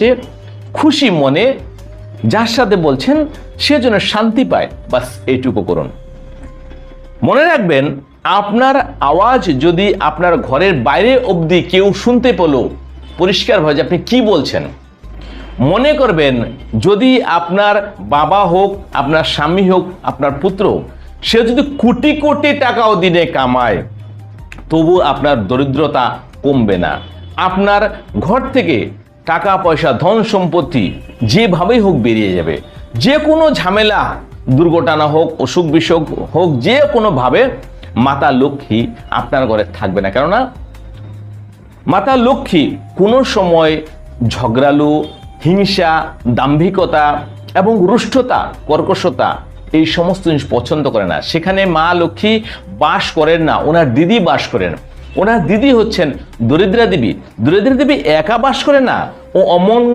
সে খুশি মনে যার সাথে বলছেন সে যেন শান্তি পায়। বাস এইটুকু করুন। মনে রাখবেন আপনার আওয়াজ যদি আপনার ঘরের বাইরে অবধি কেউ শুনতে পেল পরিষ্কারভাবে আপনি কি বলছেন। মনে করবেন যদি আপনার বাবা হোক আপনার স্বামী হোক আপনার পুত্র হোক, সে যদি কোটি কোটি টাকাও দিনে কামায় তবু আপনার দরিদ্রতা কমবে না। আপনার ঘর থেকে টাকা, পয়সা, ধন সম্পত্তি যেভাবেই হোক বেরিয়ে যাবে যে কোনো ঝামেলা, দুর্ঘটনা হোক, অসুখ বিসুখ হোক যে কোনোভাবে মাতা লক্ষ্মী আপনার ঘরে থাকবে না। কেননা মাতা লক্ষ্মী কোনো সময় ঝগড়ালু, হিংসা, দাম্ভিকতা এবং রুষ্টতা কর্কশতা এই সমস্ত জিনিস পছন্দ করে না। সেখানে মা লক্ষ্মী বাস করেন না, ওনার দিদি বাস করেন। ওনার দিদি হচ্ছেন দরিদ্রা দেবী। দরিদ্রা দেবী একা বাস করে না o among